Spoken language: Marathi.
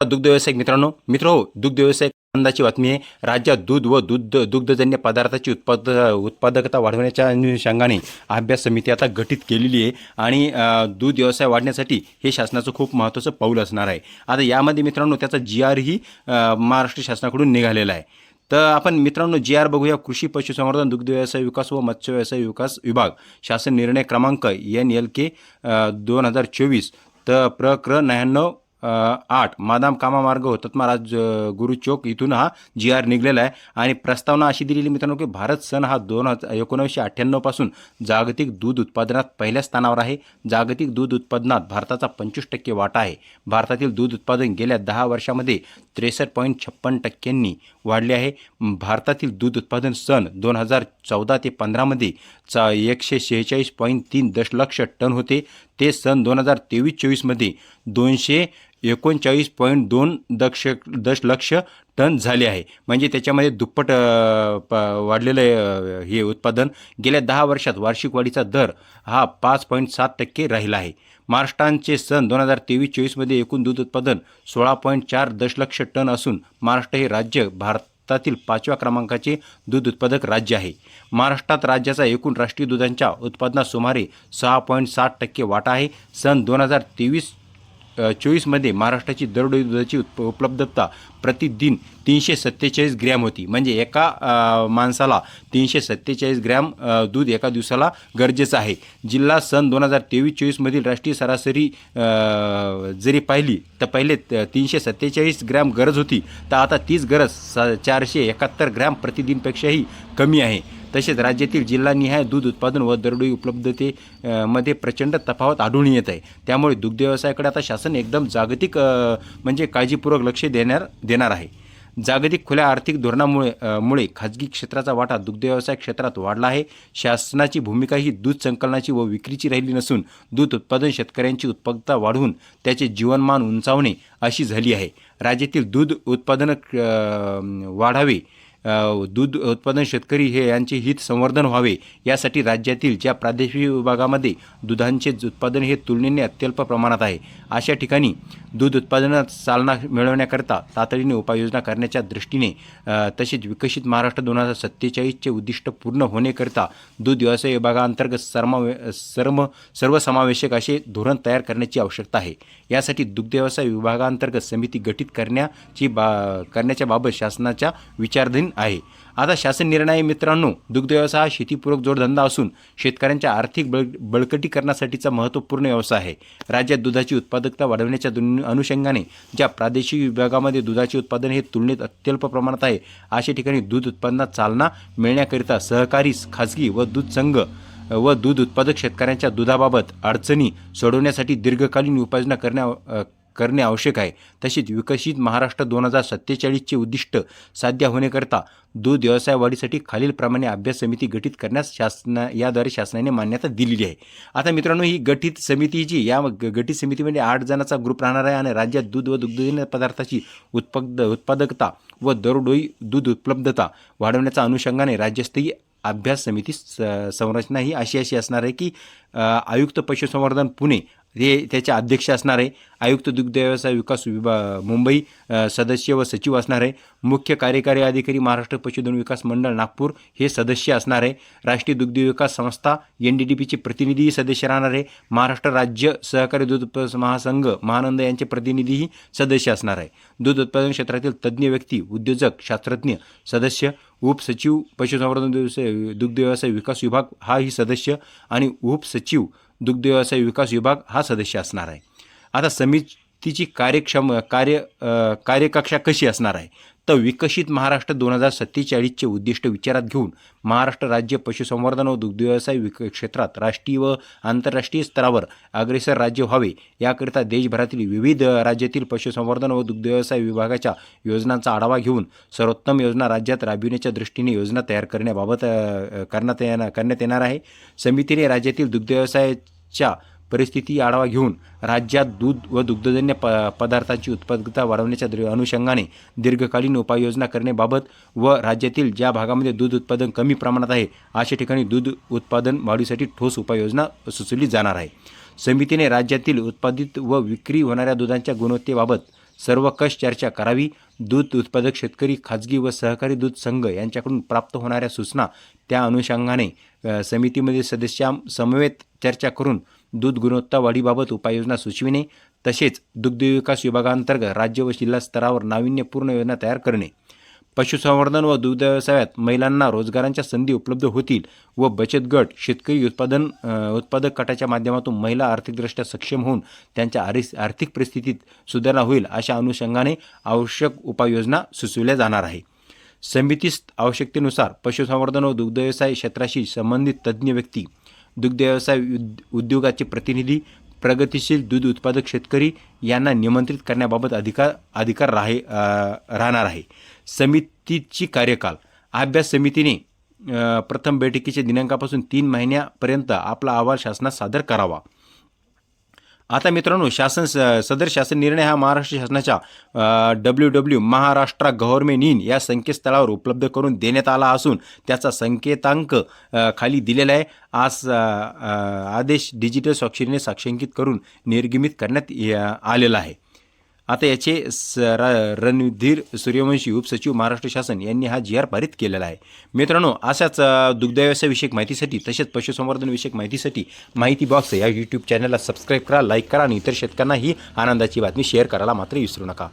दुग्ध व्यावसायिक मित्रांनो मित्र हो दुग्ध व्यवसाय आनंदाची बातमी आहे. राज्यात दूध व दूध दुग्धजन्य पदार्थाची उत्पाद उत्पादकता वाढवण्याच्या अनुषंगाने अभ्यास समिती आता गठीत केलेली आहे आणि दूध व्यवसाय वाढण्यासाठी हे शासनाचं खूप महत्त्वाचं पाऊल असणार आहे. आता यामध्ये मित्रांनो त्याचा जी आरही महाराष्ट्र शासनाकडून निघालेला आहे. तर आपण मित्रांनो जी आर बघूया. कृषी पशुसंवर्धन दुग्ध व्यवसाय विकास व मत्स्य व्यवसाय विकास विभाग शासन निर्णय क्रमांक एन एल के दोन हजार चोवीस तर प्रक्र नव्याण्णव आठ. मादाम कामा मार्ग हो. हुतात्मा राज गुरु चौक इथून हा जी आर निघलेला आहे. आणि प्रस्तावना अशी दिलेली मित्रांनो की भारत सण हा दोन हजार एकोणीसशे अठ्ठ्याण्णवपासून जागतिक दूध उत्पादनात पहिल्या स्थानावर आहे. जागतिक दूध उत्पादनात भारताचा पंचवीस टक्के वाटा आहे. भारतातील दूध उत्पादन गेल्या दहा वर्षामध्ये त्रेसष्ट पॉईंट छप्पन टक्क्यांनी वाढले आहे. भारतातील दूध उत्पादन सन दोन हजार चौदा ते पंधरामध्ये चा एकशे शेहेचाळीस पॉईंट तीन दशलक्ष टन होते. ते सन दोन हजार तेवीस चोवीसमध्ये दोनशे एकोणचाळीस पॉईंट दोन दक्ष दशलक्ष टन झाले आहे. म्हणजे त्याच्यामध्ये दुप्पट प वाढलेलं हे उत्पादन गेल्या दहा वर्षात वार्षिक वाढीचा दर हा पाच पॉईंट सात टक्के राहिला आहे. महाराष्ट्रांचे सन दोन हजार तेवीस चोवीसमध्ये एकूण दूध उत्पादन सोळा पॉईंट चार दशलक्ष टन असून महाराष्ट्र हे राज्य भारतातील पाचव्या क्रमांकाचे दूध उत्पादक राज्य आहे. महाराष्ट्रात राज्याचा एकूण राष्ट्रीय दुधांच्या उत्पादनात सुमारे सहा पॉईंट साठ टक्के वाटा आहे. सन दोन हजार तेवीस चोवीसमध्ये महाराष्ट्राची दरडोई दुधाची उत्प उपलब्धता प्रतिदिन तीनशे सत्तेचाळीस ग्रॅम होती. म्हणजे एका माणसाला तीनशे सत्तेचाळीस ग्रॅम दूध एका दिवसाला गरजेचं आहे. जिल्हा सन दोन हजार तेवीस चोवीसमधील राष्ट्रीय सरासरी जरी पाहिली तर पहिले त- तीनशे सत्तेचाळीस ग्रॅम गरज होती. तर आता तीच गरज स चारशे एकाहत्तर ग्रॅम प्रतिदिनपेक्षाही कमी आहे. तसेच राज्यातील जिल्हानिहाय दूध उत्पादन व दरडोई उपलब्धते मध्ये प्रचंड तफावत आढळून येत आहे. त्यामुळे दुग्ध व्यवसायाकडे आता शासन एकदम जागतिक म्हणजे काळजीपूर्वक लक्ष देणार देणार आहे. जागतिक खुल्या आर्थिक धोरणामुळे मुळे खाजगी क्षेत्राचा वाटा दुग्ध व्यवसाय क्षेत्रात वाढला आहे. शासनाची भूमिका ही दूध संकलनाची व विक्रीची राहिली नसून दूध उत्पादन शेतकऱ्यांची उत्पादकता वाढवून त्याचे जीवनमान उंचावणे अशी झाली आहे. राज्यातील दूध उत्पादन वाढावे दूध उत्पादन शेतकरी हे यांचे हित संवर्धन व्हावे. यासाठी राज्यातील ज्या प्रादेशिक विभागामध्ये दुधांचे उत्पादन हे तुलनेने अत्यल्प प्रमाणात आहे अशा ठिकाणी दूध उत्पादनात चालना मिळवण्याकरता तातडीने उपाययोजना करण्याच्या दृष्टीने तसेच विकसित महाराष्ट्र दोन हजार सत्तेचाळीसचे उद्दिष्ट पूर्ण होण्याकरता दूध व्यवसाय विभागांतर्गत सर्मावे सर्व सर्वसमावेशक असे धोरण तयार करण्याची आवश्यकता आहे. यासाठी दुग्ध व्यवसाय विभागांतर्गत समिती गठीत करण्याची बा करण्याच्या बाबत शासनाच्या विचारधीन आहे. आता शासन निर्णय मित्रांनो दुग्ध व्यवसाय हा शेतीपूरक जोडधंदा असून शेतकऱ्यांच्या आर्थिक बळ बळकटीकरणासाठीचा महत्त्वपूर्ण व्यवसाय आहे. राज्यात दुधाची उत्पादकता वाढवण्याच्या अनुषंगाने ज्या प्रादेशिक विभागामध्ये दुधाचे उत्पादन हे तुलनेत अत्यल्प प्रमाणात आहे अशा ठिकाणी दूध उत्पादनात चालना मिळण्याकरिता सहकारी खाजगी व दूध संघ व दूध उत्पादक शेतकऱ्यांच्या दुधाबाबत अडचणी सोडवण्यासाठी दीर्घकालीन उपाययोजना करण्या करणे आवश्यक आहे. तसेच विकसित महाराष्ट्र दोन हजार सत्तेचाळीसचे उद्दिष्ट साध्य होण्याकरता दूध व्यवसाय वाढीसाठी खालीलप्रमाणे अभ्यास समिती गठीत करण्यास शासना याद्वारे शासनाने मान्यता दिलेली आहे. आता मित्रांनो ही गठीत समितीची या गठीत समितीमध्ये आठ जणांचा ग्रुप राहणार आहे आणि राज्यात दूध व दुग्धजन्य पदार्थाची उत्पाद उत्पादकता व दरडोई दूध उपलब्धता वाढवण्याच्या अनुषंगाने राज्यस्तरीय अभ्यास समिती स संरचना ही अशी अशी असणार आहे की आयुक्त पशुसंवर्धन पुणे हे त्याचे अध्यक्ष असणार आहे. आयुक्त दुग्ध व्यवसाय विकास विभा मुंबई सदस्य व सचिव असणार आहे. मुख्य कार्यकारी अधिकारी महाराष्ट्र पशुधन विकास मंडळ नागपूर हे सदस्य असणार आहे. राष्ट्रीय दुग्ध विकास संस्था एन डी डी पीचे प्रतिनिधीही सदस्य राहणार आहे. महाराष्ट्र राज्य सहकारी दूध उत्पादक महासंघ महानंद यांचे प्रतिनिधीही सदस्य असणार आहे. दूध उत्पादन क्षेत्रातील तज्ज्ञ व्यक्ती उद्योजक शास्त्रज्ञ सदस्य उपसचिव पशुसंवर्धन व्यवसाय दुग्ध व्यवसाय विकास विभाग हाही सदस्य आणि उपसचिव दुग्ध व्यवसाय विकास विभाग हा सदस्य असणार आहे. आता तिची कार्यक्षम कार्य कार्यकक्षा कशी असणार आहे? तर विकसित महाराष्ट्र दोन हजार सत्तेचाळीसचे उद्दिष्ट विचारात घेऊन महाराष्ट्र राज्य पशुसंवर्धन व दुग्धव्यवसाय विक क्षेत्रात राष्ट्रीय व आंतरराष्ट्रीय स्तरावर अग्रेसर राज्य व्हावे याकरिता देशभरातील विविध राज्यातील पशुसंवर्धन व दुग्धव्यवसाय विभागाच्या योजनांचा आढावा घेऊन सर्वोत्तम योजना राज्यात राबविण्याच्या दृष्टीने योजना तयार करण्याबाबत करण्यात येणार करण्यात येणार आहे. समितीने राज्यातील दुग्धव्यवसायाच्या परिस्थिती आढावा घेऊन राज्यात दूध व दुग्धजन्य प पदार्थांची उत्पादकता वाढवण्याच्या दृ अनुषंगाने दीर्घकालीन उपाययोजना करण्याबाबत व राज्यातील ज्या भागामध्ये दूध उत्पादन कमी प्रमाणात आहे अशा ठिकाणी दूध उत्पादन वाढीसाठी ठोस उपाययोजना सुचवली जाणार आहे. समितीने राज्यातील उत्पादित व विक्री होणाऱ्या दुधांच्या गुणवत्तेबाबत सर्व कष चर्चा करावी. दूध उत्पादक शेतकरी खाजगी व सहकारी दूध संघ यांच्याकडून प्राप्त होणाऱ्या सूचना त्या अनुषंगाने समितीमध्ये समितीमधील चर्चा करून दूध गुणवत्ता वाढीबाबत उपाययोजना सुचविणे तसेच दुग्धविकास विभागांतर्गत राज्य व जिल्हा स्तरावर नाविन्यपूर्ण योजना तयार करणे. पशुसंवर्धन व दुग्ध व्यवसायात महिलांना रोजगारांच्या संधी उपलब्ध होतील व बचत गट शेतकरी उत्पादन उत्पादक गटाच्या माध्यमातून महिला आर्थिकदृष्ट्या सक्षम होऊन त्यांच्या आरिस आर्थिक परिस्थितीत सुधारणा होईल अशा अनुषंगाने आवश्यक उपाययोजना सुचविल्या जाणार आहे. समितीस आवश्यकतेनुसार पशुसंवर्धन व दुग्ध व्यवसाय क्षेत्राशी संबंधित तज्ज्ञ व्यक्ती दुग्धव्यवसाय उद- उद्योगाचे प्रतिनिधी प्रगतिशील दूध उत्पादक शेतकरी यांना निमंत्रित करण्याबाबत अधिकार अधिकार राहे राहणार आहे. समितीची कार्यकाल. अभ्यास समितीने प्रथम बैठकीच्या दिनांकापासून तीन महिन्यापर्यंत आपला अहवाल शासनास सादर करावा. आता मित्रांनो शासन स- सदर शासन निर्णय हा महाराष्ट्र शासनाच्या W W Maharashtra government in या संकेतस्थळावर उपलब्ध करून देण्यात आला असून त्याचा संकेतांक खाली दिलेला आहे. आज आदेश डिजिटल स्वाक्षरीने साक्षांकित करून निर्गमित करण्यात आलेला आहे. आता याचे स र- रणधीर सूर्यवंशी उपसचिव महाराष्ट्र शासन यांनी हा जी आर पारित केलेला आहे. मित्रांनो अशाच दुग्धव्यवसायविषयक माहितीसाठी तसेच पशुसंवर्धनविषयक माहितीसाठी माहिती बॉक्स या यूट्यूब चॅनलला सबस्क्राईब करा लाईक करा आणि इतर शेतकऱ्यांना ही आनंदाची बातमी शेअर करायला मात्र विसरू नका.